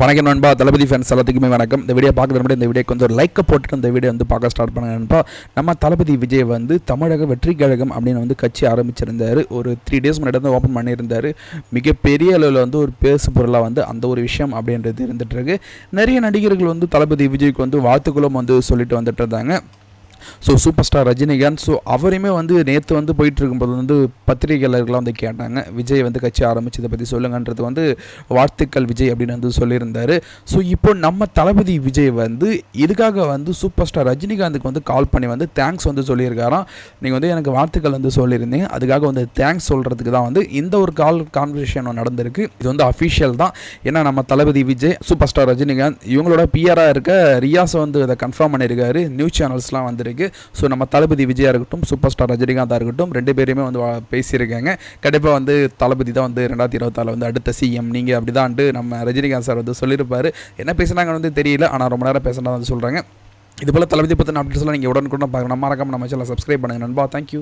வணக்கம் நண்பா. தளபதி ஃபேன்ஸ் எல்லாத்துக்குமே வணக்கம். இந்த வீடியோ பார்க்குறது முன்னாடி இந்த வீடியோக்கு வந்து ஒரு லைக்கை போட்டுட்டு இந்த வீடியோ வந்து பார்க்க ஸ்டார்ட் பண்ணுங்க நண்பா. நம்ம தளபதி விஜய் வந்து தமிழக வெற்றி கழகம் அப்படின்னு வந்து கட்சி ஆரம்பிச்சிருந்தார். ஒரு த்ரீ டேஸ் முன்னாடி வந்து ஓப்பன் பண்ணியிருந்தார். மிகப்பெரிய அளவில் வந்து ஒரு பேசு பொருளாக வந்து அந்த ஒரு விஷயம் அப்படின்றது இருந்துகிட்ருக்கு நிறைய நடிகர்கள் வந்து தளபதி விஜய்க்கு வந்து வாழ்த்துக்களும் வந்து சொல்லிட்டு வந்துட்டு இருந்தாங்க. So super star Rajinikanth so அவரையுமே வந்து நேற்று வந்து போயிட்டு இருக்கும்போது வந்து பத்திரிகையாளர்கள்லாம் வந்து கேட்டாங்க. விஜய் வந்து கட்சி ஆரம்பித்ததை பற்றி சொல்லுங்கன்றது வந்து வாழ்த்துக்கள் விஜய் அப்படின்னு வந்து சொல்லியிருந்தார். ஸோ இப்போ நம்ம தளபதி விஜய் வந்து இதுக்காக வந்து சூப்பர் ஸ்டார் ரஜினிகாந்துக்கு வந்து கால் பண்ணி வந்து தேங்க்ஸ் வந்து சொல்லியிருக்காராம். நீங்கள் வந்து எனக்கு வாழ்த்துக்கள் வந்து சொல்லியிருந்தீங்க. அதுக்காக வந்து தேங்க்ஸ் சொல்கிறதுக்கு தான் வந்து இந்த ஒரு கால் கான்வர்சேஷன் நடந்திருக்கு. இது வந்து அஃபிஷியல் தான். ஏன்னா நம்ம தளபதி விஜய் சூப்பர் ஸ்டார் ரஜினிகாந்த் இவங்களோட பிஆராக இருக்க ரியாஸ் வந்து இதை கன்ஃபார்ம் பண்ணியிருக்காரு. நியூஸ் சேனல்ஸ்லாம் வந்து வந்திருக்கு ஸோ நம்ம தளபதி விஜயா இருக்கட்டும் சூப்பர் ஸ்டார் ரஜினிகாந்தாக இருக்கட்டும் ரெண்டு பேருமே வந்து பேசியிருக்காங்க. கண்டிப்பாக வந்து தளபதி தான் வந்து ரெண்டாயிரத்தி இருபத்தாறில் வந்து அடுத்த சிஎம் நீங்கள் அப்படி தான் நம்ம ரஜினிகாந்த் சார் வந்து சொல்லியிருப்பார். என்ன பேசுனாங்கன்னு வந்து தெரியல ஆனால் ரொம்ப நேரம் பேசினா வந்து சொல்கிறாங்க இது போல் தளபதி பற்றின அப்டேட்ஸ்லாம் நீங்கள் உடனுக்குடன் பார்க்கணும். மறக்காம நம்ம சேனல் சப்ஸ்கிரைப் பண்ணுங்கள் நண்பா தேங்க்யூ